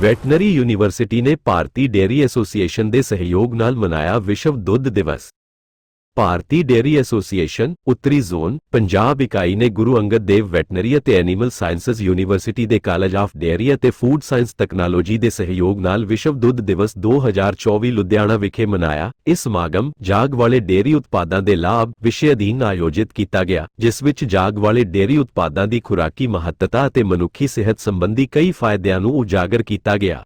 Veterinary university ਨੇ ਭਾਰਤੀ dairy association ਦੇ ਸਹਿਯੋਗ ਨਾਲ ਮਨਾਇਆ ਵਿਸ਼ਵ ਦੁੱਧ ਦਿਵਸ। ਭਾਰਤੀ ਡੇਅਰੀ ਐਸੋਸੀਏਸ਼ਨ, ਉੱਤਰੀ ਜ਼ੋਨ, ਪੰਜਾਬ ਇਕਾਈ ਨੇ ਗੁਰੂ ਅੰਗਦ ਦੇਵ ਵੈਟਨਰੀ ਅਤੇ ਐਨੀਮਲ ਸਾਇੰਸਜ਼ ਯੂਨੀਵਰਸਿਟੀ ਦੇ ਕਾਲਜ ਆਫ ਡੇਅਰੀ ਅਤੇ ਫੂਡ ਸਾਇੰਸ ਟੈਕਨੋਲੋਜੀ ਦੇ ਸਹਿਯੋਗ ਨਾਲ ਵਿਸ਼ਵ ਦੁੱਧ ਦਿਵਸ 2024 ਲੁਧਿਆਣਾ ਵਿਖੇ ਮਨਾਇਆ। ਇਸ ਸਮਾਗਮ ਜਾਗ ਵਾਲੇ ਡੇਅਰੀ ਉਤਪਾਦਾਂ ਦੇ ਲਾਭ ਵਿਸ਼ੇ ਅਧੀਨ ਆਯੋਜਿਤ ਕੀਤਾ ਗਿਆ, ਜਿਸ ਵਿੱਚ ਜਾਗ ਵਾਲੇ ਡੇਅਰੀ ਉਤਪਾਦਾਂ ਦੀ ਖੁਰਾਕੀ ਮਹੱਤਤਾ ਅਤੇ ਮਨੁੱਖੀ ਸਿਹਤ ਸੰਬੰਧੀ ਕਈ ਫਾਇਦਿਆਂ ਨੂੰ ਉਜਾਗਰ ਕੀਤਾ ਗਿਆ।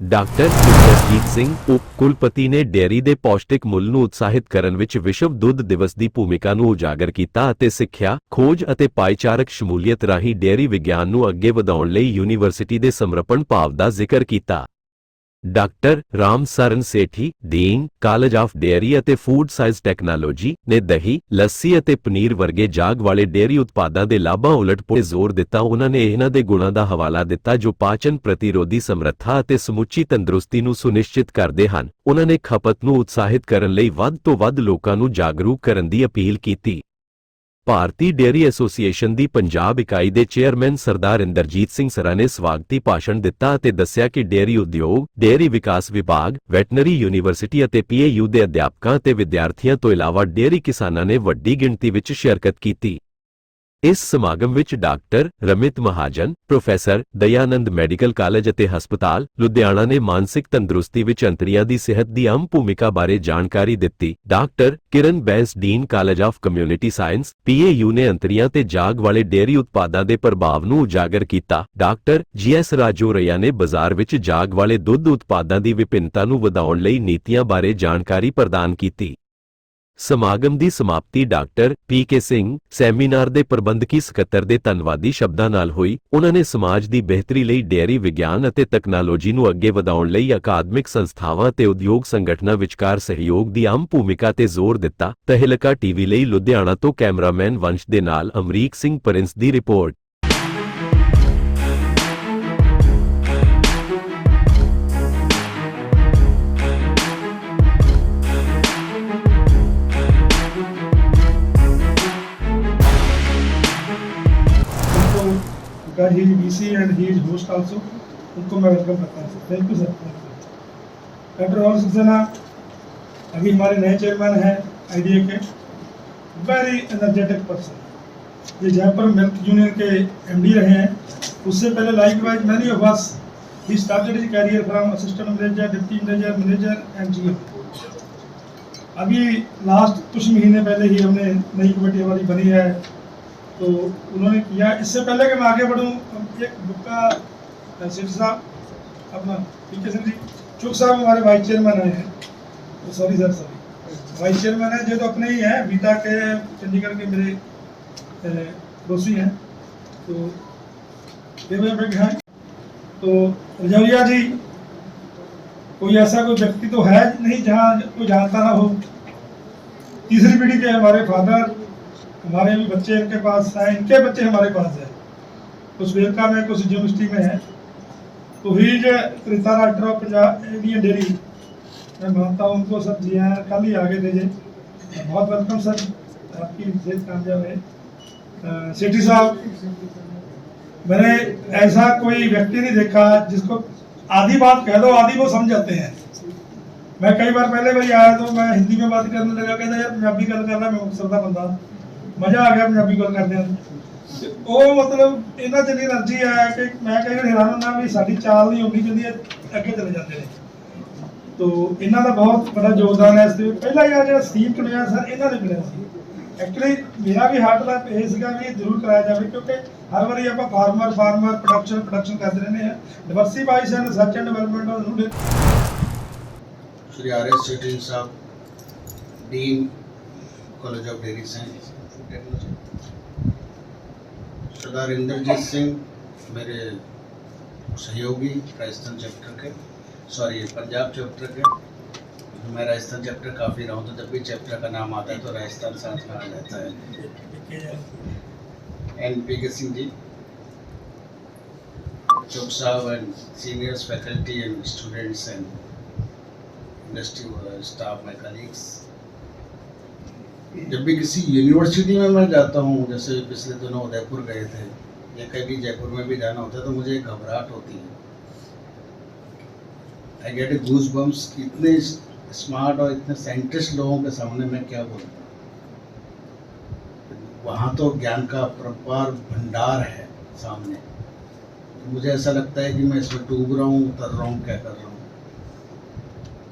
ਡਾਕਟਰ ਸੁਖਜੀਤ ਸਿੰਘ, ਉਪ ਕੁਲਪਤੀ ਨੇ ਡੇਅਰੀ ਦੇ ਪੌਸ਼ਟਿਕ ਮੁੱਲ ਨੂੰ ਉਤਸ਼ਾਹਿਤ ਕਰਨ ਵਿੱਚ ਵਿਸ਼ਵ ਦੁੱਧ ਦਿਵਸ ਦੀ ਭੂਮਿਕਾ ਨੂੰ ਉਜਾਗਰ ਕੀਤਾ ਅਤੇ ਸਿੱਖਿਆ, ਖੋਜ ਅਤੇ ਭਾਈਚਾਰਕ ਸ਼ਮੂਲੀਅਤ ਰਾਹੀਂ ਡੇਅਰੀ ਵਿਗਿਆਨ ਨੂੰ ਅੱਗੇ ਵਧਾਉਣ ਲਈ ਯੂਨੀਵਰਸਿਟੀ ਦੇ ਸਮਰਪਣ ਭਾਵ ਦਾ ਜ਼ਿਕਰ ਕੀਤਾ। Doctor Ram Saran Sethi, dean, college of dairy ਅਤੇ ਫੂਡ ਸਾਇੰਸ ਟੈਕਨੋਲੋਜੀ ਨੇ ਦਹੀਂ, ਲੱਸੀ ਅਤੇ ਪਨੀਰ ਵਰਗੇ ਜਾਗ ਵਾਲੇ ਡੇਅਰੀ ਉਤਪਾਦਾਂ ਦੇ ਲਾਭਾਂ ਉਲਟ ਪੁਲਟ ਜ਼ੋਰ ਦਿੱਤਾ। ਉਹਨਾਂ ਨੇ ਇਹਨਾਂ ਦੇ ਗੁਣਾਂ ਦਾ ਹਵਾਲਾ ਦਿੱਤਾ, ਜੋ ਪਾਚਨ ਪ੍ਰਤੀਰੋਧੀ ਸਮਰੱਥਾ ਅਤੇ ਸਮੁੱਚੀ ਤੰਦਰੁਸਤੀ ਨੂੰ ਸੁਨਿਸ਼ਚਿਤ ਕਰਦੇ ਹਨ। ਉਹਨਾਂ ਨੇ ਖਪਤ ਨੂੰ ਉਤਸ਼ਾਹਿਤ ਕਰਨ ਲਈ ਵੱਧ ਤੋਂ ਵੱਧ ਲੋਕਾਂ ਨੂੰ ਜਾਗਰੂਕ ਕਰਨ ਦੀ ਅਪੀਲ ਕੀਤੀ। ਭਾਰਤੀ ਡੇਅਰੀ ਐਸੋਸੀਏਸ਼ਨ ਦੀ ਪੰਜਾਬ ਇਕਾਈ ਦੇ ਚੇਅਰਮੈਨ ਸਰਦਾਰ ਇੰਦਰਜੀਤ ਸਿੰਘ ਸਰਾ ਨੇ ਸਵਾਗਤੀ ਭਾਸ਼ਣ ਦਿੱਤਾ ਅਤੇ ਦੱਸਿਆ ਕਿ ਡੇਅਰੀ ਉਦਯੋਗ, ਡੇਅਰੀ ਵਿਕਾਸ ਵਿਭਾਗ ਵੈਟਨਰੀ ਯੂਨੀਵਰਸਿਟੀ ਅਤੇ ਪੀਏਯੂ ਦੇ ਅਧਿਆਪਕਾਂ ਅਤੇ ਵਿਦਿਆਰਥੀਆਂ ਤੋਂ ਇਲਾਵਾ ਡੇਅਰੀ ਕਿਸਾਨਾਂ ਨੇ ਵੱਡੀ ਗਿਣਤੀ ਵਿੱਚ ਸ਼ਿਰਕਤ ਕੀਤੀ। ਇਸ ਸਮਾਗਮ ਵਿੱਚ doctor Ramit Mahajan, professor Dayanand medical college ਅਤੇ ਹਸਪਤਾਲ ਲੁਧਿਆਣਾ ਨੇ ਮਾਨਸਿਕ ਤੰਦਰੁਸਤੀ ਵਿੱਚ ਅੰਤਰੀਆਂ ਦੀ ਸਿਹਤ ਦੀ ਅਹਿਮ ਭੂਮਿਕਾ ਬਾਰੇ ਜਾਣਕਾਰੀ ਦਿੱਤੀ। Doctor Kiran Bains dean college of community science, PAU ਨੇ ਅੰਤਰੀਆਂ ਤੇ ਜਾਗ ਵਾਲੇ ਡੇਅਰੀ ਉਤਪਾਦਾਂ ਦੇ ਪ੍ਰਭਾਵ ਨੂੰ ਉਜਾਗਰ ਕੀਤਾ। ਡਾਕਟਰ ਜੀਐਸ ਰਾਜੋਰਈਆ ਨੇ ਬਾਜ਼ਾਰ ਵਿੱਚ ਜਾਗ ਵਾਲੇ ਦੁੱਧ ਉਤਪਾਦਾਂ ਦੀ ਵਿਭਿੰਨਤਾ ਨੂੰ ਵਧਾਉਣ ਲਈ ਨੀਤੀਆਂ ਬਾਰੇ ਜਾਣਕਾਰੀ ਪ੍ਰਦਾਨ ਕੀਤੀ। ਸਮਾਗਮ ਦੀ ਸਮਾਪਤੀ doctor P K Singh seminar ਦੇ ਪ੍ਰਬੰਧਕੀ ਸਕੱਤਰ ਦੇ ਧੰਨਵਾਦੀ ਸ਼ਬਦਾਂ ਨਾਲ ਹੋਈ। ਉਹਨਾਂ ਨੇ ਸਮਾਜ ਦੀ ਬਿਹਤਰੀ ਲਈ ਡੇਅਰੀ ਵਿਗਿਆਨ ਅਤੇ ਤਕਨਾਲੋਜੀ ਨੂੰ ਅੱਗੇ ਵਧਾਉਣ ਲਈ ਅਕਾਦਮਿਕ ਸੰਸਥਾਵਾਂ ਤੇ ਉਦਯੋਗ ਸੰਗਠਨਾਂ ਵਿਚਕਾਰ ਸਹਿਯੋਗ ਦੀ ਅਹਿਮ ਭੂਮਿਕਾ ਤੇ ਜ਼ੋਰ ਦਿੱਤਾ। ਤਹਿਲਕਾ ਟੀਵੀ ਲਈ ਲੁਧਿਆਣਾ ਤੋਂ ਕੈਮਰਾਮੈਨ ਵੰਸ਼ ਦੇ ਨਾਲ ਅਮਰੀਕ ਸਿੰਘ ਪ੍ਰਿੰਸ ਦੀ report. He is VC and he is host also. उनको मैं वेलकम करता हूँ। Thank you sir doctor Rahul Saxena अभी हमारे नए चेयरमैन हैं आईडीए के। वेरी एनर्जेटिक पर्सन ये जयपुर मिल्क यूनियन के एमडी रहे हैं। उससे पहले likewise many of us he started career from assistant manager deputy manager manager and जीओ अभी लास्ट कुछ महीने पहले ही हमने नई कमेटी हमारी बनी है। तो उन्होंने किया। इससे पहले कि मैं आगे बढ़ूँ एक बुक का सिट साहब अपना पी के सिंह जी चुक साहब हमारे वाइस चेयरमैन आए हैं। तो sorry sir sorry vice chairman है, जो तो अपने ही हैं बीता के, चंडीगढ़ के मेरे पड़ोसी हैं। तो हैं तो रजौरिया जी, कोई ऐसा कोई व्यक्ति तो है नहीं जहाँ कोई जानता ना हो। तीसरी पीढ़ी के हमारे फादर हमारे भी बच्चे इनके पास हैं, इनके बच्चे हमारे पास हैं। कुछ वेलका में कुछ यूनिवर्सिटी में है। तो ही जो त्रिता त्रितारा ऑफ़ पंजाब डेयरी मैं मानता हूँ उनको सर जी हैं कल ही आगे दीजिए बहुत वेलकम सर आपकी विशेष कामयाब है सिटी साहब, मैंने ऐसा कोई व्यक्ति नहीं देखा जिसको आधी बात कह दो, आधी वो समझ जाते हैं। मैं कई बार पहले भाई आया तो मैं हिंदी में बात करने लगा, कहता, यार पंजाबी गल करना मैं मुख्तसर का बंदा। ਮਜ਼ਾ ਆ ਗਿਆ ਪੰਜਾਬੀ ਗੱਲ ਕਰਦੇ ਹਾਂ ਉਹ ਮਤਲਬ ਇਹਨਾਂ ਚ એનર્ਜੀ ਆ ਕਿ ਮੈਂ ਕਈ ਵਾਰ ਹੈਰਾਨ ਹੁੰਦਾ ਵੀ ਸਾਡੀ ਚਾਲ ਨਹੀਂ ਹੁੰਦੀ ਜਿੰਦੀ ਅੱਗੇ ਚਲੇ ਜਾਂਦੇ ਨੇ। ਤੋ ਇਹਨਾਂ ਦਾ ਬਹੁਤ ਵੱਡਾ ਯੋਗਦਾਨ ਹੈ ਇਸ ਦੇ ਪਹਿਲਾ ਹੀ ਆ ਜਿਹੜਾ ਸਟੀਵ ਕਨਿਆ ਸਰ ਇਹਨਾਂ ਨੇ ਮਿਲਿਆ ਸੀ। ਐਕਚੁਅਲੀ ਮੇਰਾ ਵੀ ਹਾਰਟ ਦਾ ਇਹ ਸੀਗਾ ਵੀ ਇਹ ਜ਼ਰੂਰ ਕਰਾਇਆ ਜਾਵੇ ਕਿਉਂਕਿ ਹਰ ਵਾਰੀ ਆਪਾਂ ਫਾਰਮਰ ਫਾਰਮਰ ਪ੍ਰੋਡਕਸ਼ਨ ਪ੍ਰੋਡਕਸ਼ਨ ਕਰਦੇ ਰਹਿੰਦੇ ਆ ਡਿਵਰਸੀਫਾਈਸ਼ਨ ਰਿਸਰਚ ਐਂਡ ਡਿਵੈਲਪਮੈਂਟ ਉਹਨੂੰ ਦੇ ਸ਼੍ਰੀ ਆਰਐਸ ਸਿਟਿੰਗ ਸਾਹਿਬ dean college of dairy science सरदार इंद्रजीत सिंह, मेरे सहयोगी राजस्थान चैप्टर के सॉरी पंजाब चैप्टर के। मैं राजस्थान चैप्टर काफ़ी रहा हूँ तो जब भी चैप्टर का नाम आता है तो राजस्थान साथ में आ जाता है। N P K Singh ji, चौक साहब and seniors faculty and students and industry staff my colleagues जब भी किसी यूनिवर्सिटी में मैं जाता हूँ, जैसे पिछले दिनों उदयपुर गए थे, या कभी जयपुर में भी जाना होता है तो मुझे घबराहट होती है। I get a goose bumps इतने स्मार्ट और इतने साइंटिस्ट लोगों के सामने मैं क्या बोलूँ। वहाँ तो ज्ञान का प्रपार भंडार है सामने। तो मुझे ऐसा लगता है कि मैं इसमें डूब रहा हूँ, उतर रहा हूँ, क्या कर रहा हूँ।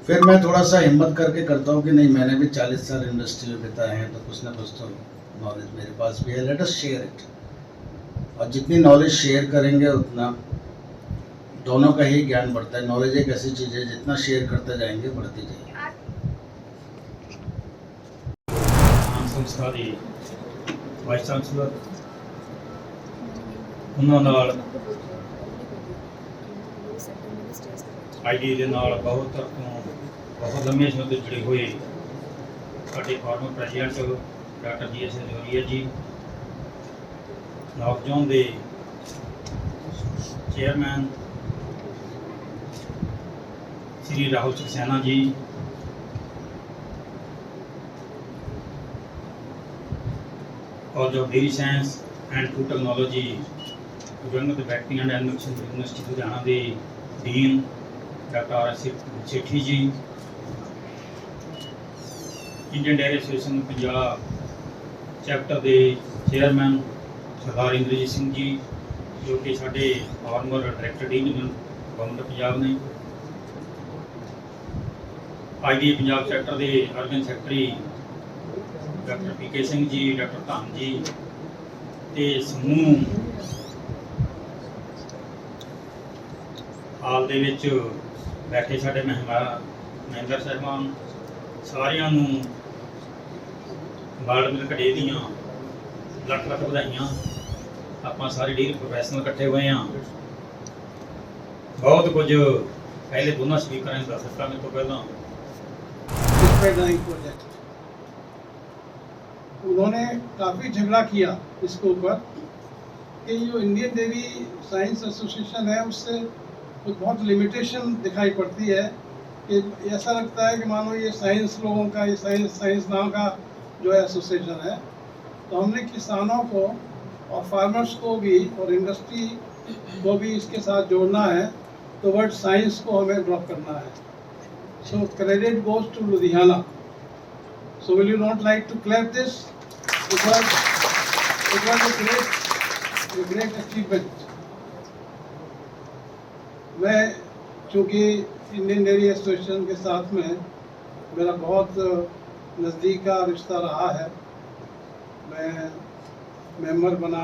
फिर मैं थोड़ा सा हिम्मत करके करता हूँ कि नहीं मैंने भी चालीस साल इंडस्ट्री में बिताए हैं तो कुछ ना कुछ तो नॉलेज मेरे पास भी है लेट अस शेयर इट और जितनी नॉलेज शेयर करेंगे उतना दोनों का ही ज्ञान बढ़ता है नॉलेज एक ऐसी चीज़ है जितना शेयर करते जाएंगे बढ़ती जाएगी ਆਮ ਸੰਸਥਾ ਦੇ ਵਾਈਸ ਚਾਂਸਲਰ ਉਹਨਾਂ ਨਾਲ ਆਈਡੀ ਦੇ ਨਾਲ ਬਹੁਤ ਤੋਂ ਬਹੁਤ ਲੰਮੇ ਸਮੇਂ ਤੋਂ ਜੁੜੇ ਹੋਏ ਸਾਡੇ former president doctor G S Joria ji ਨੌਜਵਾਨ ਦੇ chairman Shri Rahul Saxena ji college of dairy science and food technology ਗੁਰਨਤ ਬੈਕਟਰੀ ਐਂਡ ਐਨੋਵੇਸ਼ਨ ਯੂਨੀਵਰਸਿਟੀ ਲੁਧਿਆਣਾ ਦੇ dean doctor R S Sethi ji Indian dairy association Punjab chapter ਦੇ chairman ਸਰਦਾਰ ਇੰਦਰਜੀਤ ਸਿੰਘ ਜੀ, ਜੋ ਕਿ ਸਾਡੇ former director dean government Punjab ਨੇ। ID Punjab chapter ਦੇ ਅਰਗਨ secretary doctor PK Singh ji, doctor ਧੰਨ ਜੀ ਤੇ ਸਮੂਹ ਹਾਲ ਦੇ ਵਿੱਚ ਬੈਠੇ ਸਾਡੇ ਮਹਿਮਾਨ ਮਹਿੰਦਰ ਸਾਹਿਬਾਨ ਸਾਰਿਆਂ ਨੂੰ ਵਰਲਡ ਮਿਲ ਘੜੇ ਦੀਆਂ ਲੱਖ ਲੱਖ ਵਧਾਈਆਂ ਆਪਾਂ ਸਾਰੇ ਡੀਲ ਪ੍ਰੋਫੈਸ਼ਨਲ ਇਕੱਠੇ ਹੋਏ ਆ ਬਹੁਤ ਕੁਝ ਪਹਿਲੇ ਦੋਨਾਂ ਸਪੀਕਰਾਂ ਨੇ ਦੱਸ ਦਿੱਤਾ ਮੇਰੇ ਤੋਂ ਪਹਿਲਾਂ पैदाइश प्रोजेक्ट उन्होंने काफ़ी झगड़ा किया इसके ऊपर कि जो इंडियन डेयरी साइंस एसोसिएशन है उससे कुछ बहुत लिमिटेशन दिखाई पड़ती है कि ऐसा लगता है कि मानो ये साइंस लोगों का ये साइंस साइंसदानों का जो है एसोसिएशन है तो हमने किसानों को और फार्मर्स को भी और इंडस्ट्री को भी इसके साथ जोड़ना है तो वर्ड साइंस को हमें ड्रॉप करना है so credit goes to Ludhiana this? It was, it was a great, a great achievement. मैं चूँकि इंडियन डेयरी एसोसिएशन के साथ में मेरा बहुत नज़दीक का रिश्ता रहा है, मैं मेंबर बना,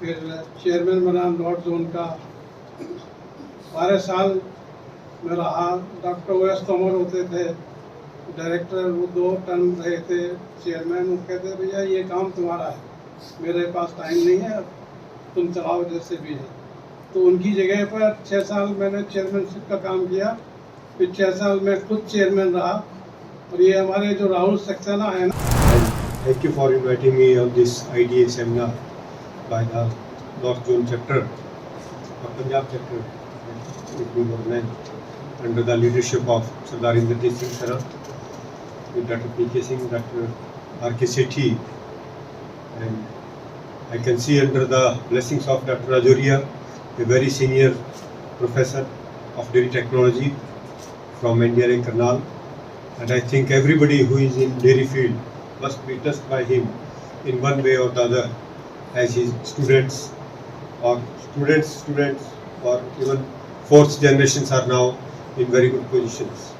फिर चेयरमैन बना नॉर्थ जोन का। बारह साल में रहा डॉक्टर ओ एस तोमर होते थे डायरेक्टर वो दो टर्म रहे थे चेयरमैन वो कहते, भैया, ये काम तुम्हारा है, मेरे पास टाइम नहीं है, तुम चलाओ जैसे भी है। तो उनकी जगह पर छः साल मैंने चेयरमैनशिप का काम किया। फिर छः साल मैं खुद चेयरमैन रहा। और ये हमारे जो राहुल सक्सेना है ना। Thank you for inviting me of this I D A seminar by the north zone chapter और Punjab chapter under the leadership of Sardar Inderjit Singh Sharad doctor P K Singh doctor R K Sethi and I can see under the blessings of doctor Rajoria, a very senior professor of dairy technology from NDRA Karnal, and I think everybody who is in dairy field must be touched by him in one way or the other as his students or students students or even fourth generations are now in very good positions.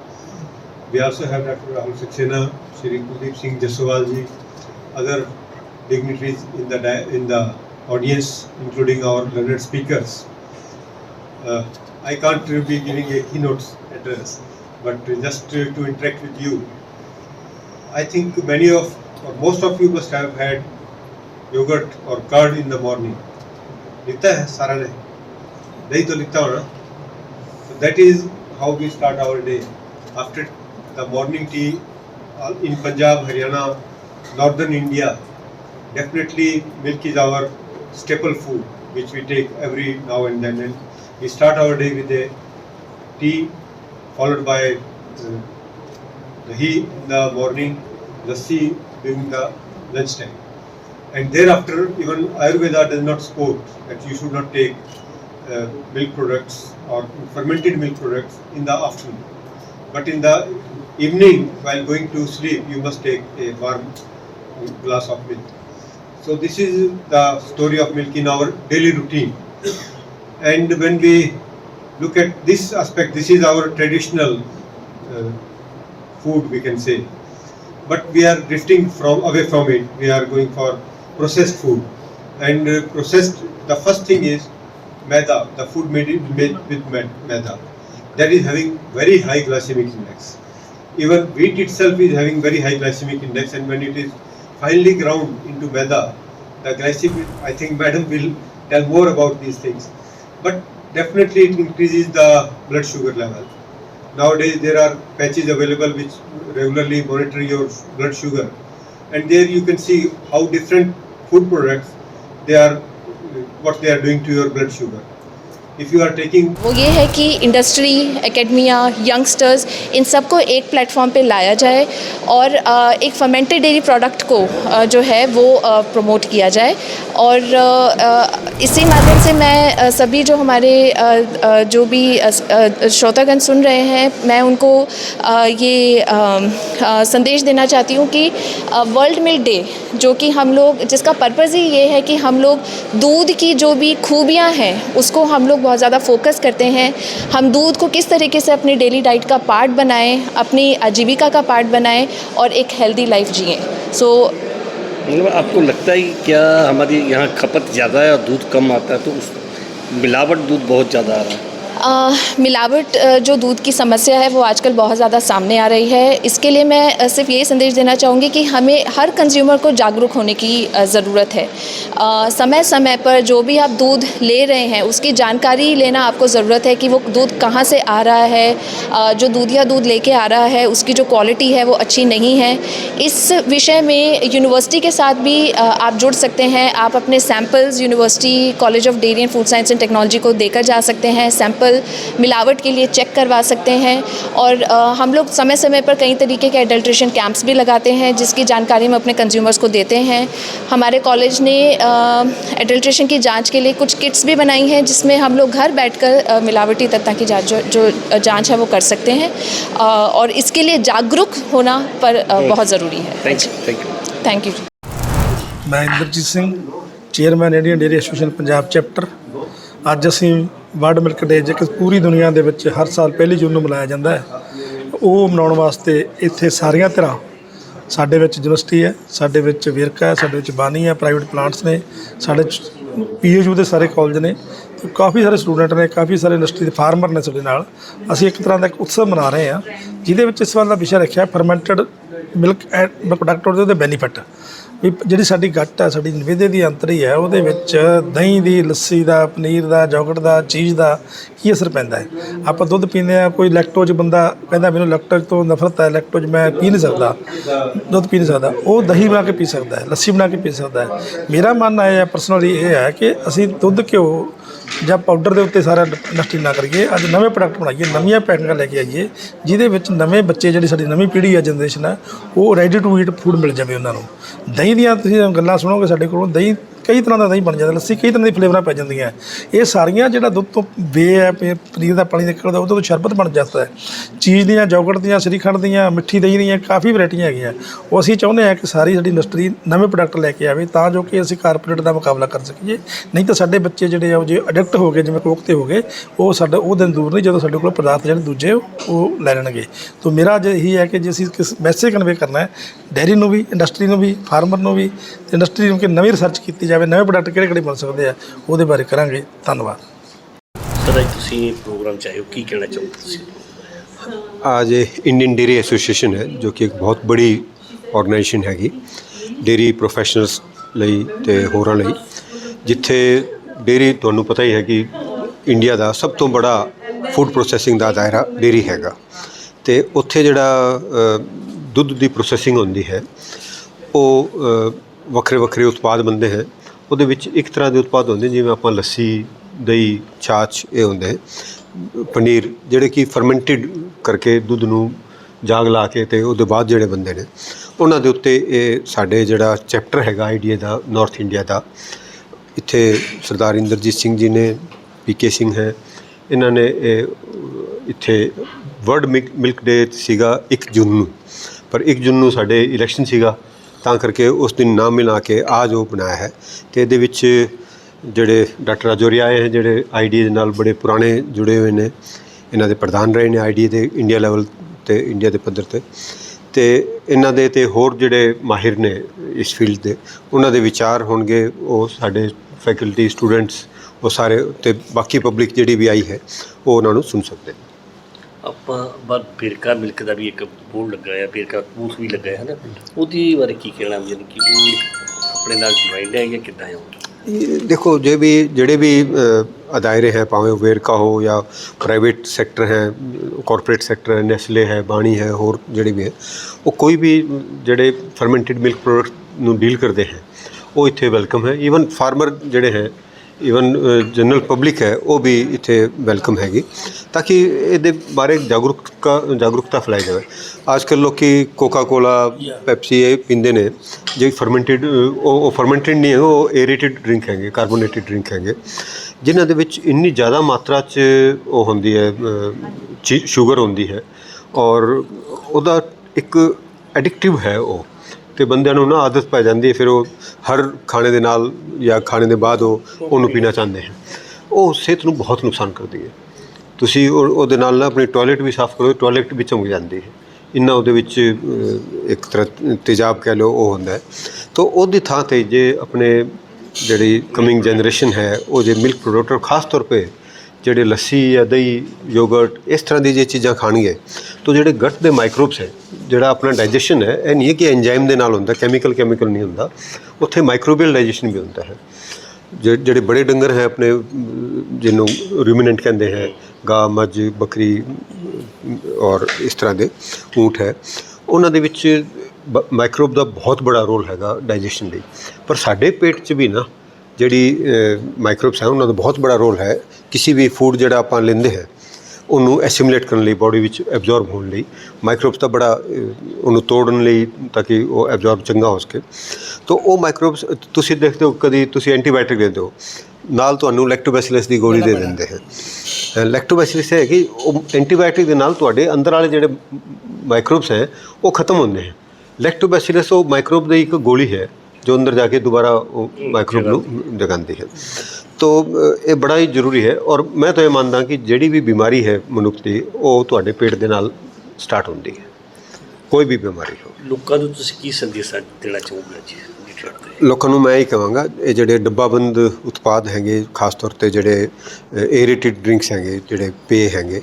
We also have dr. Rahul saxena shri kuldeep singh jaswal ji other dignitaries in the in the audience, including our learned speakers. Uh, I can't be giving a keynote address, but just to, to interact with you. I think many of, or most of you must have had yogurt or curd in the morning. Nahi to So that is how we start our day. After the morning tea uh, in Punjab, Haryana, northern India, definitely milk is our staple food which we take every now and then and we start our day with a tea followed by uh, dahi in the morning, lassi during the lunch time. And thereafter, even Ayurveda does not support that you should not take uh, milk products or fermented milk products in the afternoon. But in the evening, while going to sleep, you must take a warm glass of milk. So this is the story of milk in our daily routine. And when we look at this aspect, this is our traditional uh, food, we can say. But we are drifting from away from it. We are going for processed food. And uh, processed, the first thing is maida, the food made, it- made with ma- maida. That is having very high glycemic index. Even wheat itself is having very high glycemic index, and when it is finely ground into maida, the glycemic, I think madam will tell more about these things. But definitely it increases the blood sugar level. Nowadays there are patches available which regularly monitor your blood sugar, and there you can see how different food products they are, what they are doing to your blood sugar. If you are taking वो ये है कि industry academia youngsters इन सबको एक platform पे लाया जाए और एक फर्मेंटेड डेयरी प्रोडक्ट को जो है वो प्रमोट किया जाए। और इसी माध्यम से मैं सभी जो हमारे जो भी श्रोतागण सुन रहे हैं, मैं उनको ये संदेश देना चाहती हूँ कि वर्ल्ड मिल्क डे जो कि हम लोग, जिसका पर्पज़ ही ये है कि हम लोग दूध की जो भी खूबियाँ हैं, उसको हम लोग बहुत ज़्यादा फोकस करते हैं। हम दूध को किस तरीके से अपनी डेली डाइट का पार्ट बनाएँ, अपनी आजीविका का पार्ट बनाएँ और एक हेल्दी लाइफ जिएँ। सो मतलब आपको लगता है क्या हमारी यहाँ खपत ज़्यादा है और दूध कम आता है? तो उस मिलावट दूध बहुत ज़्यादा आ रहा है। अ, मिलावट जो दूध की समस्या है वो आजकल बहुत ज़्यादा सामने आ रही है। इसके लिए मैं सिर्फ़ यही संदेश देना चाहूँगी कि हमें हर कंज्यूमर को जागरूक होने की ज़रूरत है। अ, समय समय पर जो भी आप दूध ले रहे हैं उसकी जानकारी लेना आपको ज़रूरत है कि वो दूध कहाँ से आ रहा है। अ, जो दूधिया दूध लेके आ रहा है उसकी जो क्वालिटी है वो अच्छी नहीं है। इस विषय में यूनिवर्सिटी के साथ भी आप जुड़ सकते हैं। आप अपने samples university college of dairy and food science and technology को देकर जा सकते हैं। सैंपल मिलावट के लिए चेक करवा सकते हैं और अ, हम लोग समय समय पर कई तरीके के एडल्ट्रेशन कैंप्स भी लगाते हैं जिसकी जानकारी हम अपने कंज्यूमर्स को देते हैं हमारे कॉलेज ने एडल्ट्रेशन की जांच के लिए कुछ किट्स भी बनाई हैं जिसमें हम लोग घर बैठकर अ, मिलावटी तत्ता की जांच जो, जो जांच है वो कर सकते हैं अ, और इसके लिए जागरूक होना पर अ, बहुत ज़रूरी है thank you thank you thank you ਮੈਂ Inderjit Singh chairman Indian dairy association Punjab chapter ਅੱਜ ਅਸੀਂ ਵਰਲਡ ਮਿਲਕ ਡੇ ਜੋ ਪੂਰੀ ਦੁਨੀਆ ਦੇ ਵਿੱਚ ਹਰ ਸਾਲ ਪਹਿਲੀ ਜੂਨ ਨੂੰ ਮਨਾਇਆ ਜਾਂਦਾ ਹੈ। ਉਹ ਮਨਾਉਣ ਵਾਸਤੇ ਇੱਥੇ ਸਾਰੀਆਂ ਤਰ੍ਹਾਂ ਸਾਡੇ ਵਿੱਚ ਯੂਨੀਵਰਸਿਟੀ ਹੈ, ਸਾਡੇ ਵਿੱਚ ਵਿਰਕਾ ਹੈ, ਸਾਡੇ ਵਿੱਚ ਬਾਨੀ ਹੈ, ਪ੍ਰਾਈਵੇਟ ਪਲਾਂਟਸ ਨੇ, ਸਾਡੇ ਪੀਐਚਯੂ ਦੇ ਸਾਰੇ ਕਾਲਜ ਨੇ। ਤੇ ਕਾਫੀ ਸਾਰੇ ਸਟੂਡੈਂਟ ਨੇ, ਕਾਫੀ ਸਾਰੇ ਇੰਡਸਟਰੀ ਦੇ ਫਾਰਮਰ ਨੇ ਸਾਡੇ ਨਾਲ। ਅਸੀਂ ਇੱਕ ਤਰ੍ਹਾਂ ਦਾ ਇੱਕ ਉਤਸਵ ਮਨਾ ਰਹੇ ਹਾਂ, ਜਿਹਦੇ ਵਿੱਚ ਇਸ ਵਾਰ ਦਾ ਵਿਸ਼ਾ ਰੱਖਿਆ ਫਰਮੈਂਟਡ ਮਿਲਕ ਐਂਡ ਪ੍ਰੋਡਕਟ ਉਹਦੇ ਬੈਨੀਫਿਟ ਵੀ ਜਿਹੜੀ ਸਾਡੀ ਗੱਟ ਹੈ ਸਾਡੀ ਨਿਵੇਦੇ ਦੀ ਅੰਤਰੀ ਹੈ, ਉਹਦੇ ਵਿੱਚ ਦਹੀਂ ਦੀ, ਲੱਸੀ ਦਾ, ਪਨੀਰ ਦਾ, ਯੋਗਰਟ ਦਾ, ਚੀਜ਼ ਦਾ ਕੀ ਅਸਰ ਪੈਂਦਾ ਹੈ? ਆਪਾਂ ਦੁੱਧ ਪੀਂਦੇ ਆ ਕੋਈ ਲੈਕਟੋਜ ਬੰਦਾ ਕਹਿੰਦਾ ਮੈਨੂੰ ਲੈਕਟੋਜ ਤੋਂ ਨਫ਼ਰਤ ਹੈ ਲੈਕਟੋਜ ਮੈਂ ਪੀ ਨਹੀਂ ਸਕਦਾ, ਦੁੱਧ ਪੀ ਨਹੀਂ ਸਕਦਾ, ਉਹ ਦਹੀਂ ਬਣਾ ਕੇ ਪੀ ਸਕਦਾ ਹੈ, ਲੱਸੀ ਬਣਾ ਕੇ ਪੀ ਸਕਦਾ ਹੈ। ਮੇਰਾ ਮੰਨਣਾ ਇਹ ਹੈ ਪਰਸਨਲੀ ਇਹ ਹੈ ਕਿ ਅਸੀਂ ਦੁੱਧ ਘਿਓ ਜਾਂ ਪਾਊਡਰ ਦੇ ਉੱਤੇ ਸਾਰਾ ਇੰਡਸਟਰੀ ਨਾ ਕਰੀਏ, ਅੱਜ ਨਵੇਂ ਪ੍ਰੋਡਕਟ ਬਣਾਈਏ, ਨਵੀਆਂ ਪੈਕਿੰਗਾਂ ਲੈ ਕੇ ਆਈਏ, ਜਿਹਦੇ ਵਿੱਚ ਨਵੇਂ ਬੱਚੇ ਜਿਹੜੀ ਸਾਡੀ ਨਵੀਂ ਪੀੜ੍ਹੀ ਆ ਜਨਰੇਸ਼ਨ ਆ, ਉਹ ਰੈਡੀ ਟੂ ਈਟ ਫੂਡ ਮਿਲ ਜਾਵੇ ਉਹਨਾਂ ਨੂੰ। ਦਹੀਂ ਦੀਆਂ ਤੁਸੀਂ ਗੱਲਾਂ ਸੁਣੋਗੇ ਸਾਡੇ ਕੋਲੋਂ, ਦਹੀਂ ਕਈ ਤਰ੍ਹਾਂ ਦਾ ਦਹੀਂ ਬਣ ਜਾਂਦਾ, ਲੱਸੀ ਕਈ ਤਰ੍ਹਾਂ ਦੀ ਫਲੇਵਰਾਂ ਪੈ ਜਾਂਦੀਆਂ। ਇਹ ਸਾਰੀਆਂ ਜਿਹੜਾ ਦੁੱਧ ਤੋਂ ਵੇ ਹੈ ਪ- ਪਨੀਰ ਦਾ ਪਾਣੀ ਨਿਕਲਦਾ, ਉਹਦੇ ਤੋਂ ਸ਼ਰਬਤ ਬਣ ਜਾਂਦਾ ਹੈ। ਚੀਜ਼ ਦੀਆਂ, ਯੋਗਰਟ ਦੀਆਂ, ਸ਼੍ਰੀਖੰਡ ਦੀਆਂ, ਮਿੱਠੀ, ਦਹੀਂ ਦੀਆਂ, ਕਾਫੀ ਵੈਰਾਈਟੀਆਂ ਹੈਗੀਆਂ। ਉਹ ਅਸੀਂ ਚਾਹੁੰਦੇ ਹਾਂ ਕਿ ਸਾਰੀ ਸਾਡੀ ਇੰਡਸਟਰੀ ਨਵੇਂ ਪ੍ਰੋਡਕਟ ਲੈ ਕੇ ਆਵੇ, ਤਾਂ ਜੋ ਕਿ ਅਸੀਂ ਕਾਰਪੋਰੇਟ ਦਾ ਮੁਕਾਬਲਾ ਕਰ ਸਕੀਏ। ਨਹੀਂ ਤਾਂ ਸਾਡੇ ਬੱਚੇ ਜਿਹੜੇ ਆ, ਉਹ ਜੇ ਅਡਿਕਟ ਹੋ ਗਏ, ਜਿਵੇਂ ਕੋਕ ਤੇ ਹੋ ਗਏ, ਉਹ ਸਾਡਾ, ਉਹ ਦਿਨ ਦੂਰ ਨਹੀਂ, ਜਦੋਂ ਸਾਡੇ ਕੋਲ ਪਦਾਰਥ ਜਿਹੜੇ ਦੂਜੇ, ਉਹ ਲੈ ਲੈਣਗੇ। ਤਾਂ ਮੇਰਾ ਅੱਜ ਇਹੀ ਹੈ ਕਿ ਜੇ ਅਸੀਂ ਕਿਸ ਮੈਸੇਜ ਕਨਵੇ ਕਰਨਾ ਹੈ ਡੈਰੀ ਨੂੰ ਵੀ ਇੰਡਸਟਰੀ ਨੂੰ ਵੀ ਫਾਰਮਰ ਨੂੰ ਵੀ ਇੰਡਸਟਰੀ ਨੂੰ ਕਿ ਨਵੀਂ ਰਿਸਰਚ ਕੀਤੀ ਜਾਵੇ ਨਵੇਂ ਪ੍ਰੋਡਕਟ ਕਿਹੜੇ ਕਿਹੜੇ ਬਣ ਸਕਦੇ ਆ ਉਹਦੇ ਬਾਰੇ ਕਰਾਂਗੇ ਧੰਨਵਾਦ ਸਰ ਅੱਜ ਤੁਸੀਂ ਪ੍ਰੋਗਰਾਮ ਚਾਹੇ ਹੋ ਕੀ ਕਹਿਣਾ ਚਾਹੋਗੇ ਤੁਸੀਂ आज इंडियन डेयरी एसोसिएशन है जो कि एक ਬਹੁਤ ਬੜੀ ਆਰਗੇਨਾਈਜੇਸ਼ਨ ਹੈਗੀ ਡੇਰੀ ਪ੍ਰੋਫੈਸ਼ਨਲਸ ਲਈ ਤੇ ਹੋਰਾਂ ਲਈ ਜਿੱਥੇ ਡੇਰੀ ਤੁਹਾਨੂੰ ਪਤਾ ਹੀ ਹੈ ਕਿ ਇੰਡੀਆ ਦਾ ਸਭ ਤੋਂ ਬੜਾ ਫੂਡ ਪ੍ਰੋਸੈਸਿੰਗ ਦਾ ਦਾਇਰਾ ਡੇਰੀ ਹੈਗਾ ਤੇ ਉੱਥੇ ਜਿਹੜਾ ਅ, ਦੁੱਧ ਦੀ ਪ੍ਰੋਸੈਸਿੰਗ ਹੁੰਦੀ ਹੈ ਉਹ ਅ, ਵੱਖਰੇ ਵੱਖਰੇ ਉਤਪਾਦ ਬਣਦੇ ਹੈ ਉਹਦੇ ਵਿੱਚ ਇੱਕ ਤਰ੍ਹਾਂ ਦੇ ਉਤਪਾਦ ਹੁੰਦੇ ਜਿਵੇਂ ਆਪਾਂ ਲੱਸੀ, ਦਹੀਂ, ਛਾਛ, ਇਹ ਹੁੰਦੇ ਪਨੀਰ, ਜਿਹੜੇ ਕਿ ਫਰਮੈਂਟਡ ਕਰਕੇ ਦੁੱਧ ਨੂੰ ਜਾਗ ਲਾ ਕੇ ਤੇ ਉਹਦੇ ਬਾਅਦ ਜਿਹੜੇ ਬੰਦੇ ਨੇ, ਉਹਨਾਂ ਦੇ ਉੱਤੇ ਇਹ ਸਾਡੇ ਜਿਹੜਾ ਚੈਪਟਰ ਹੈਗਾ ਆਈਡੀਆ ਦਾ ਨਾਰਥ ਇੰਡੀਆ ਦਾ। ਇੱਥੇ ਸਰਦਾਰ ਇੰਦਰਜੀਤ ਸਿੰਘ ਜੀ ਨੇ ਪੀਕੇ ਸਿੰਘ ਹੈ, ਇਹਨਾਂ ਨੇ ਇਹ ਇੱਥੇ ਵਰਲਡ ਮਿਲਕ ਡੇ ਸੀਗਾ 1 ਜੂਨ ਨੂੰ। ਪਰ 1 ਜੂਨ ਨੂੰ ਸਾਡੇ ਇਲੈਕਸ਼ਨ ਸੀਗਾ। ਤਾਂ ਕਰਕੇ ਉਸ ਦਿਨ ਨਾਮ ਮਿਲਾ ਕੇ ਆ ਜੋ ਬਣਾਇਆ ਹੈ ਤੇ ਇਹਦੇ ਵਿੱਚ ਜਿਹੜੇ ਡਾਕਟਰ ਅਜੋਰੀਆ ਆਏ ਹੈ, ਜਿਹੜੇ ਆਈਡੀ ਦੇ ਨਾਲ ਬੜੇ ਪੁਰਾਣੇ ਜੁੜੇ ਹੋਏ ਨੇ, ਇਹਨਾਂ ਦੇ ਪ੍ਰਧਾਨ ਰਹੇ ਨੇ ਆਈਡੀ ਦੇ ਇੰਡੀਆ ਲੈਵਲ ਤੇ ਇੰਡੀਆ ਦੇ ਪੱਧਰ ਤੇ। ਤੇ ਇਹਨਾਂ ਦੇ ਤੇ ਹੋਰ ਜਿਹੜੇ ਮਾਹਿਰ ਨੇ ਇਸ ਫੀਲਡ ਦੇ, ਉਹਨਾਂ ਦੇ ਵਿਚਾਰ ਹੋਣਗੇ, ਉਹ ਸਾਡੇ ਫੈਕਲਟੀ ਸਟੂਡੈਂਟਸ ਉਹ ਸਾਰੇ ਤੇ ਬਾਕੀ ਪਬਲਿਕ ਜਿਹੜੀ ਵੀ ਆਈ ਹੈ, ਉਹ ਉਹਨਾਂ ਨੂੰ ਸੁਣ ਸਕਦੇ ਆਪਾਂ ਬਾਅਦ ਫਿਰਕਾ ਮਿਲਕ ਦਾ ਵੀ ਇੱਕ ਬੋਰਡ ਲੱਗਾ ਹੈ ਫਿਰਕਾ ਬੂਥ ਵੀ ਲੱਗਾ ਹੈ ਨਾ ਉਹਦੀ ਬਾਰੇ ਕੀ ਕਹਿਣਾ ਯਾਨੀ ਕਿ ਉਹ ਆਪਣੇ ਨਾਲ ਜੁਆਇੰਡ ਹੈ ਜਾਂ ਕਿੱਦਾਂ ਹੈ ਇਹ ਦੇਖੋ, ਜੇ ਵੀ, ਜਿਹੜੇ ਵੀ ਅਦਾਇਰੇ ਹੈ, ਭਾਵੇਂ ਉਹ ਵੇਰਕਾ ਹੋ ਜਾਂ ਪ੍ਰਾਈਵੇਟ ਸੈਕਟਰ ਹੈ ਕਾਰਪੋਰੇਟ ਸੈਕਟਰ ਹੈ, ਨੈਸਲੇ ਹੈ, ਬਾਣੀ ਹੈ, ਹੋਰ ਜਿਹੜੇ ਵੀ ਹੈ, ਉਹ ਕੋਈ ਵੀ ਜਿਹੜੇ ਫਰਮੈਂਟਡ ਮਿਲਕ ਪ੍ਰੋਡਕਟ ਨੂੰ ਡੀਲ ਕਰਦੇ ਹੈ, ਉਹ ਇੱਥੇ ਵੈਲਕਮ ਹੈ। ਈਵਨ ਫਾਰਮਰ ਜਿਹੜੇ ਹੈ ਈਵਨ ਜਨਰਲ ਪਬਲਿਕ ਹੈ ਉਹ ਵੀ ਇੱਥੇ ਵੈਲਕਮ ਹੈਗੀ। ਤਾਂ ਕਿ ਇਹਦੇ ਬਾਰੇ ਜਾਗਰੂਕਤਾ ਜਾਗਰੂਕਤਾ ਫੈਲਾਈ ਜਾਵੇ। ਅੱਜ ਕੱਲ੍ਹ ਲੋਕੀ ਕੋਕਾ ਕੋਲਾ ਪੈਪਸੀ ਇਹ ਪੀਂਦੇ ਨੇ। ਜੇ ਫਰਮੈਂਟਡ ਉਹ ਉਹ ਫਰਮੈਂਟਡ ਨਹੀਂ ਹੈ ਉਹ ਏਰੇਟਡ ਡਰਿੰਕ ਹੈਗੇ ਕਾਰਬੋਨੇਟਡ ਡਰਿੰਕ ਹੈਗੇ। ਜਿਨ੍ਹਾਂ ਦੇ ਵਿੱਚ ਇੰਨੀ ਜ਼ਿਆਦਾ ਮਾਤਰਾ 'ਚ ਉਹ ਹੁੰਦੀ ਹੈ ਸ਼ੂਗਰ ਹੁੰਦੀ ਹੈ। ਔਰ ਉਹਦਾ ਇੱਕ ਐਡਿਕਟਿਵ ਹੈ ਉਹ। ਤੇ ਬੰਦਿਆਂ ਨੂੰ ਨਾ ਆਦਤ ਪੈ ਜਾਂਦੀ ਹੈ ਫਿਰ ਉਹ ਹਰ ਖਾਣੇ ਦੇ ਨਾਲ ਜਾਂ ਖਾਣੇ ਦੇ ਬਾਅਦ ਉਹ ਉਹਨੂੰ ਪੀਣਾ ਚਾਹੁੰਦੇ ਹਨ। ਉਹ ਸਿਹਤ ਨੂੰ ਬਹੁਤ ਨੁਕਸਾਨ ਕਰਦੀ ਹੈ। ਤੁਸੀਂ ਉਹ- ਉਹਦੇ ਨਾਲ ਨਾ ਆਪਣੀ ਟਾਇਲਟ ਵੀ ਸਾਫ਼ ਕਰੋ ਟਾਇਲਟ ਵੀ ਚਮਕ ਜਾਂਦੀ ਹੈ। ਇੰਨਾ ਉਹਦੇ ਵਿੱਚ ਅ, ਇੱਕ ਤਰ੍ਹਾਂ ਤੇਜ਼ਾਬ ਕਹਿ ਲਓ ਉਹ ਹੁੰਦਾ ਹੈ। ਤਾਂ ਉਹਦੀ ਥਾਂ ਤੇ ਜੇ ਆਪਣੇ ਜਿਹੜੀ ਕਮਿੰਗ ਜਨਰੇਸ਼ਨ ਹੈ ਉਹ ਜੇ ਮਿਲਕ ਪ੍ਰੋਡਕਟ ਔਰ ਖਾਸ ਤੌਰ 'ਤੇ ਜਿਹੜੇ ਲੱਸੀ ਜਾਂ ਦਹੀਂ, ਯੋਗਰਟ, ਇਸ ਤਰ੍ਹਾਂ ਦੀ ਜੇ ਚੀਜ਼ਾਂ ਖਾਣਗੇ, ਤਾਂ ਜਿਹੜੇ ਗਟ ਦੇ ਮਾਈਕਰੋਬਸ ਹੈ, ਜਿਹੜਾ ਆਪਣਾ ਡਾਈਜੈਸ਼ਨ ਹੈ, ਇਹ ਨਹੀਂ ਹੈ ਕਿ ਐਂਜ਼ਾਈਮ ਦੇ ਨਾਲ ਹੁੰਦਾ ਕੈਮੀਕਲ ਕੈਮੀਕਲ ਨਹੀਂ ਹੁੰਦਾ, ਉੱਥੇ ਮਾਈਕਰੋਬੀਅਲ ਡਾਈਜੈਸ਼ਨ ਵੀ ਹੁੰਦਾ ਹੈ। ਜਿਹੜੇ ਬੜੇ ਡੰਗਰ ਹੈ ਆਪਣੇ, ਜਿਹਨੂੰ ਰੂਮੀਨੈਂਟ ਕਹਿੰਦੇ ਹੈ, ਗਾਂ, ਮੱਝ, ਬੱਕਰੀ, ਔਰ ਇਸ ਤਰ੍ਹਾਂ ਦੇ ਊਂਠ ਹੈ, ਉਹਨਾਂ ਦੇ ਵਿੱਚ ਮਾਈਕਰੋਬ ਦਾ ਬਹੁਤ ਬੜਾ ਰੋਲ ਹੈਗਾ ਡਾਈਜੈਸ਼ਨ ਲਈ। ਪਰ ਸਾਡੇ ਪੇਟ 'ਚ ਵੀ ਨਾ ਜਿਹੜੀ ਮਾਈਕਰੋਬਸ ਹੈ ਉਹਨਾਂ ਦਾ ਬਹੁਤ ਬੜਾ ਰੋਲ ਹੈ। ਕਿਸੇ ਵੀ ਫੂਡ ਜਿਹੜਾ ਆਪਾਂ ਲੈਂਦੇ ਹੈ ਉਹਨੂੰ ਐਸਿਮੀਲੇਟ ਕਰਨ ਲਈ ਬਾਡੀ ਵਿੱਚ ਐਬਜ਼ੌਰਬ ਹੋਣ ਲਈ ਮਾਈਕਰੋਬਸ ਦਾ ਬੜਾ ਉਹਨੂੰ ਤੋੜਨ ਲਈ ਤਾਂ ਕਿ ਉਹ ਐਬਜ਼ੌਰਬ ਚੰਗਾ ਹੋ ਸਕੇ। ਤਾਂ ਉਹ ਮਾਈਕਰੋਬਸ ਤੁਸੀਂ ਦੇਖਦੇ ਹੋ ਕਦੀ ਤੁਸੀਂ ਐਂਟੀਬਾਇਓਟਿਕ ਦਿੰਦੇ ਹੋ ਨਾਲ ਤੁਹਾਨੂੰ ਲੈਕਟੋਬੈਸਿਲਸ ਦੀ ਗੋਲੀ ਦੇ ਦਿੰਦੇ ਹੈ। ਲੈਕਟੋਬੈਸਿਲਸ ਹੈ ਕਿ ਉਹ ਐਂਟੀਬਾਇਓਟਿਕ ਦੇ ਨਾਲ ਤੁਹਾਡੇ ਅੰਦਰ ਵਾਲੇ ਜਿਹੜੇ ਮਾਈਕਰੋਬਸ ਹੈ ਉਹ ਖਤਮ ਹੁੰਦੇ ਹੈ। ਲੈਕਟੋਬੈਸਿਲਸ ਉਹ ਮਾਈਕਰੋਬ ਦੀ ਇੱਕ ਗੋਲੀ ਹੈ। ਜੋ ਅੰਦਰ ਜਾ ਕੇ ਦੁਬਾਰਾ ਉਹ ਮਾਈਕਰੋਬ ਨੂੰ ਜਗਾਉਂਦੀ ਹੈ ਤੋ ਇਹ ਬੜਾ ਹੀ ਜ਼ਰੂਰੀ ਹੈ ਔਰ ਮੈਂ ਤਾਂ ਇਹ ਮੰਨਦਾ ਕਿ ਜਿਹੜੀ ਵੀ ਬਿਮਾਰੀ ਹੈ ਮਨੁੱਖ ਦੀ ਉਹ ਤੁਹਾਡੇ ਪੇਟ ਦੇ ਨਾਲ ਸਟਾਰਟ ਹੁੰਦੀ ਹੈ ਕੋਈ ਵੀ ਬਿਮਾਰੀ ਹੋ ਲੋਕਾਂ ਨੂੰ ਤੁਸੀਂ ਕੀ ਸੰਦੇਸ਼ ਦੇਣਾ ਚਾਹੋਗੇ ਜੀ ਲੋਕਾਂ ਨੂੰ ਮੈਂ ਇਹ ਕਹਾਂਗਾ ਇਹ ਜਿਹੜੇ ਡੱਬਾਬੰਦ ਉਤਪਾਦ ਹੈਗੇ ਖਾਸ ਤੌਰ ਤੇ ਜਿਹੜੇ ਏਰੇਟਿਡ ਡਰਿੰਕਸ ਹੈਗੇ ਜਿਹੜੇ ਪੇ ਹੈਗੇ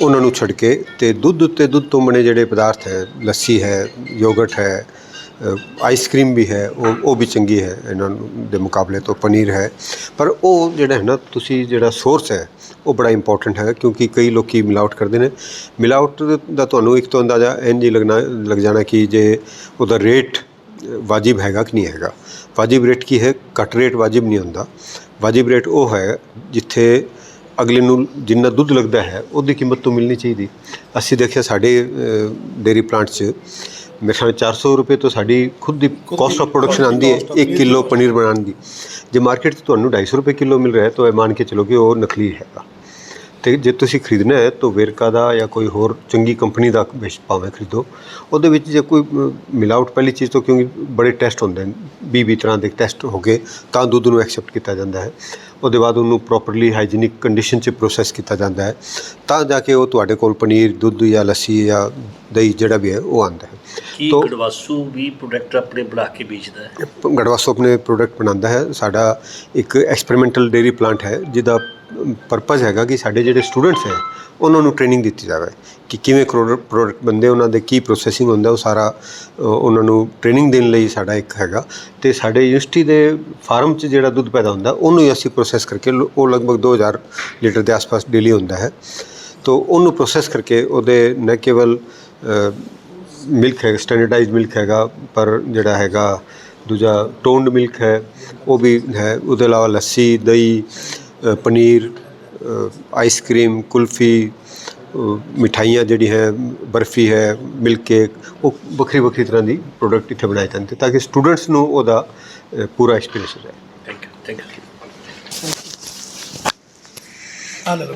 ਉਹਨਾਂ ਨੂੰ ਛੱਡ ਕੇ ਤੇ ਦੁੱਧ ਤੇ ਦੁੱਧ ਤੋਂ ਬਣੇ ਜਿਹੜੇ ਪਦਾਰਥ ਹੈ ਲੱਸੀ ਹੈ ਯੋਗਰਟ ਹੈ ਆਈਸਕ੍ਰੀਮ ਵੀ ਹੈ, ਉਹ ਉਹ ਵੀ ਚੰਗੀ ਹੈ ਇਹਨਾਂ ਦੇ ਮੁਕਾਬਲੇ ਤੋਂ, ਪਨੀਰ ਹੈ। ਪਰ ਉਹ ਜਿਹੜਾ ਹੈ ਨਾ, ਤੁਸੀਂ ਜਿਹੜਾ ਸੋਰਸ ਹੈ, ਉਹ ਬੜਾ ਇੰਪੋਰਟੈਂਟ ਹੈ ਕਿਉਂਕਿ ਕਈ ਲੋਕੀ ਮਿਲਾਵਟ ਕਰਦੇ ਨੇ। ਮਿਲਾਵਟ ਦਾ ਤੁਹਾਨੂੰ ਇੱਕ ਤੋਂ ਅੰਦਾਜ਼ਾ ਇੰਝ ਹੀ ਲੱਗਣਾ, ਲੱਗ ਜਾਣਾ ਕਿ ਜੇ ਉਹਦਾ ਰੇਟ ਵਾਜਿਬ ਹੈਗਾ ਕਿ ਨਹੀਂ ਹੈਗਾ। ਵਾਜਿਬ ਰੇਟ ਕੀ ਹੈ? ਘੱਟ ਰੇਟ ਵਾਜਿਬ ਨਹੀਂ ਹੁੰਦਾ। ਵਾਜਿਬ ਰੇਟ ਉਹ ਹੈ ਜਿੱਥੇ ਅਗਲੇ ਨੂੰ ਜਿੰਨਾ ਦੁੱਧ ਲੱਗਦਾ ਹੈ, ਉਹਦੀ ਕੀਮਤ ਤੋਂ ਮਿਲਣੀ ਚਾਹੀਦੀ। ਅਸੀਂ ਦੇਖਿਆ ਸਾਡੇ ਡੇਰੀ ਪਲਾਂਟ 'ਚ ਮੇਰੇ ਖਿਆਲ 400 ਰੁਪਏ ਤੋਂ ਸਾਡੀ ਖੁਦ ਦੀ ਕਾਸਟ ਆਫ ਪ੍ਰੋਡਕਸ਼ਨ ਆਂਦੀ ਹੈ 1 ਕਿਲੋ ਪਨੀਰ ਬਣਾਉਣ ਦੀ। ਜੇ ਮਾਰਕੀਟ 'ਚ ਤੁਹਾਨੂੰ 250 ਰੁਪਏ ਕਿਲੋ ਮਿਲ ਰਿਹਾ ਹੈ ਤਾਂ ਇਹ ਮੰਨ ਕੇ ਚਲੋ ਕਿ ਉਹ ਨਕਲੀ ਹੈਗਾ। ਤੇ ਜੇ ਤੁਸੀਂ ਖਰੀਦਣਾ ਹੈ ਤਾਂ ਵੇਰਕਾ ਦਾ ਜਾਂ ਕੋਈ ਹੋਰ ਚੰਗੀ ਕੰਪਨੀ ਦਾ ਭਾਵੇਂ ਖਰੀਦੋ। ਉਹਦੇ ਵਿੱਚ ਜੇ ਕੋਈ ਮਿਲਾਵਟ ਪਹਿਲੀ ਚੀਜ਼ ਤੋਂ ਕਿਉਂਕਿ ਬੜੇ ਟੈਸਟ ਹੁੰਦੇ ਨੇ 20 ਵੀਹ ਤਰ੍ਹਾਂ ਦੇ ਟੈਸਟ ਹੋ ਗਏ ਤਾਂ ਦੁੱਧ ਨੂੰ ਐਕਸੈਪਟ ਕੀਤਾ ਜਾਂਦਾ ਹੈ। ਉਹਦੇ ਬਾਅਦ ਉਹਨੂੰ ਪ੍ਰੋਪਰਲੀ ਹਾਈਜੀਨਿਕ ਕੰਡੀਸ਼ਨ 'ਚ ਪ੍ਰੋਸੈਸ ਕੀਤਾ ਜਾਂਦਾ ਹੈ। ਤਾਂ ਜਾ ਕੇ ਉਹ ਤੁਹਾਡੇ ਕੋਲ ਪਨੀਰ ਦੁੱਧ ਜਾਂ ਲੱਸੀ ਜਾਂ ਦਹੀਂ ਜਿਹੜਾ ਵੀ ਹੈ ਉਹ ਆਉਂਦਾ ਹੈ। ਕੀ ਗੜਵਾਸੂ ਵੀ ਪ੍ਰੋਡਕਟ ਆਪਣੇ ਬਣਾ ਕੇ ਵੇਚਦਾ ਹੈ? ਗੜਵਾਸੋ ਆਪਣੇ ਪ੍ਰੋਡਕਟ ਬਣਾਉਂਦਾ ਹੈ। ਸਾਡਾ ਇੱਕ ਐਕਸਪੈਰੀਮੈਂਟਲ ਡੇਰੀ ਪਲਾਂਟ ਹੈ ਜਿਹਦਾ ਪਰਪਸ ਹੈਗਾ ਕਿ ਸਾਡੇ ਜਿਹੜੇ ਸਟੂਡੈਂਟਸ ਹੈ ਉਹਨਾਂ ਨੂੰ ਟ੍ਰੇਨਿੰਗ ਦਿੱਤੀ ਜਾਵੇ ਕਿ ਕਿਵੇਂ ਪ੍ਰੋਡਕਟ ਬੰਦੇ ਉਹਨਾਂ ਦੇ ਕੀ ਪ੍ਰੋਸੈਸਿੰਗ ਹੁੰਦਾ ਉਹ ਸਾਰਾ ਅ, ਉਹਨਾਂ ਨੂੰ ਟ੍ਰੇਨਿੰਗ ਦੇਣ ਲਈ ਸਾਡਾ ਇੱਕ ਹੈਗਾ। ਤੇ ਸਾਡੇ ਯੂਨੀਵਰਸਿਟੀ ਦੇ ਫਾਰਮ 'ਚ ਜਿਹੜਾ ਦੁੱਧ ਪੈਦਾ ਹੁੰਦਾ ਉਹਨੂੰ ਹੀ ਅਸੀਂ ਪ੍ਰੋਸੈਸ ਕਰਕੇ ਲੋ- ਉਹ ਲਗਭਗ 2000 ਲੀਟਰ ਦੇ ਆਸ-ਪਾਸ ਡੇਲੀ ਹੁੰਦਾ ਹੈ। ਤੋ ਉਹਨੂੰ ਪ੍ਰੋਸੈਸ ਕਰਕੇ ਉਹਦੇ न ਕੇਵਲ ਮਿਲਕ ਹੈ ਸਟੈਂਡਰਡਾਈਜ਼ਡ ਮਿਲਕ ਹੈਗਾ ਪਰ ਜਿਹੜਾ ਹੈਗਾ ਦੂਜਾ ਟੋਨਡ ਮਿਲਕ ਹੈ ਉਹ ਵੀ ਹੈ। ਉਹਦੇ ਇਲਾਵਾ ਲੱਸੀ ਦਹੀਂ ਪਨੀਰ ਆਈਸਕ੍ਰੀਮ ਕੁਲਫੀ ਮਿਠਾਈਆਂ ਜਿਹੜੀ ਹੈ ਬਰਫੀ ਹੈ ਮਿਲਕ ਕੇਕ ਉਹ ਵੱਖਰੀ ਵੱਖਰੀ ਤਰ੍ਹਾਂ ਦੀ ਪ੍ਰੋਡਕਟ ਇੱਥੇ ਬਣਾਏ ਜਾਂਦੇ ਤਾਂ ਕਿ ਸਟੂਡੈਂਟਸ ਨੂੰ ਉਹਦਾ ਪੂਰਾ ਐਕਸਪੀਰੀਅੰਸ ਹੋ ਜਾਏ ਥੈਂਕ ਯੂ ਥੈਂਕ ਯੂ ਆ ਲੈ